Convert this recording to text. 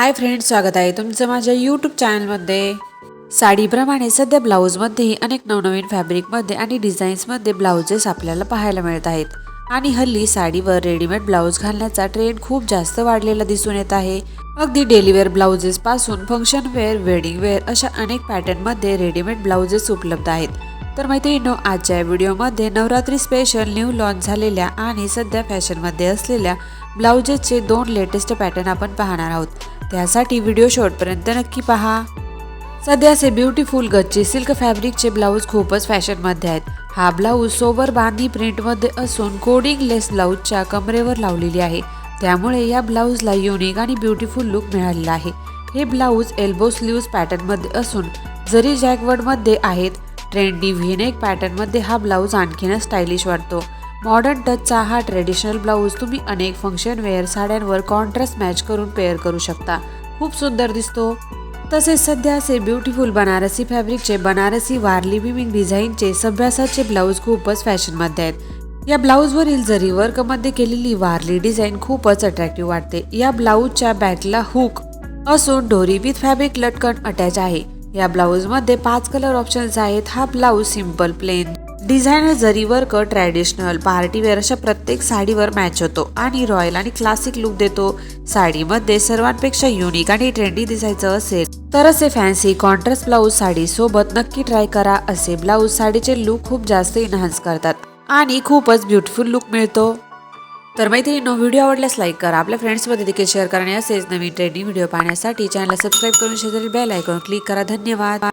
Hi friends स्वागत आहे तुमचं माझ्या यूट्यूब चॅनलमध्ये साडीप्रमाणे सध्या ब्लाऊजमध्येही अनेक नवनवीन फॅब्रिकमध्ये आणि डिझाईन्समध्ये ब्लाउजेस आपल्याला पाहायला मिळत आहेत. आणि हल्ली साडीवर रेडीमेड ब्लाऊज घालण्याचा ट्रेंड खूप जास्त वाढलेला दिसून येत आहे. अगदी डेलीवेअर ब्लाऊजेसपासून फंक्शन वेअर वेडिंग वेअर अशा अनेक पॅटर्नमध्ये रेडीमेड ब्लाउजेस उपलब्ध आहेत. तर मैत्रिणींनो आजच्या या व्हिडिओमध्ये नवरात्री स्पेशल न्यू लॉन्च झालेल्या आणि सध्या फॅशनमध्ये असलेल्या ब्लाउजेसचे दोन लेटेस्ट पॅटर्न आपण पाहणार आहोत. त्यासाठी व्हिडिओ शॉर्टपर्यंत नक्की पहा. सध्याचे ब्युटिफुल गच्ची सिल्क फॅब्रिकचे ब्लाऊज खूपच फॅशनमध्ये आहेत. हा ब्लाऊज सोबर बांधी प्रिंटमध्ये असून कोडिंग लेस ब्लाऊजच्या कमरेवर लावलेली आहे. त्यामुळे या ब्लाऊजला युनिक आणि ब्युटिफुल लुक मिळालेला आहे. हे ब्लाऊज एल्बो स्लीव्ज पॅटर्नमध्ये असून जरी जॅकवर्डमध्ये आहेत ट्रेंडी व्हिनेक पॅटर्नमध्ये हा ब्लाऊज आणखीनच स्टायलिश वाटतो. मॉडर्न टचचा हा ट्रेडिशनल ब्लाऊज तुम्ही अनेक फंक्शन वेअर साड्यांवर कॉन्ट्रास्ट मॅच करून पेअर करू शकता. खूप सुंदर दिसतो. तसेच सध्या असे ब्युटिफुल बनारसी फॅब्रिकचे बनारसी वारली विविंग डिझाईनचे सभ्यासाचे ब्लाऊज खूपच फॅशनमध्ये आहेत. या ब्लाऊजवरील जरी वर्कमध्ये केलेली वारली डिझाईन खूपच अट्रॅक्टिव्ह वाटते. या ब्लाऊजच्या बॅकला हुक असून डोरी विथ फॅब्रिक लटकन अटॅच आहे. या ब्लाऊजमध्ये पाच कलर ऑप्शन्स आहेत. हा blouse simple plain designer zari work traditional party wear अशा प्रत्येक साडीवर मॅच होतो आणि रॉयल आणि क्लासिक लुक देतो. साडीमध्ये सर्वांपेक्षा युनिक आणि ट्रेंडी दिसायचं असेल तर असे फॅन्सी कॉन्ट्रास्ट ब्लाऊज साडी सोबत नक्की ट्राय करा. असे ब्लाऊज साडीचे लुक खूप जास्त इन्हान्स करतात आणि खूपच ब्युटिफुल लुक मिळतो. तर मैत्रिणींनो व्हिडिओ आवडल्यास लाईक करा. आपल्या फ्रेंड्समध्ये देखील शेअर करा आणि असेच नवीन ट्रेंडिंग व्हिडिओ पाहण्यासाठी चॅनलला सबस्क्राईब करून शेजारी बेल आयकॉन क्लिक करा. धन्यवाद.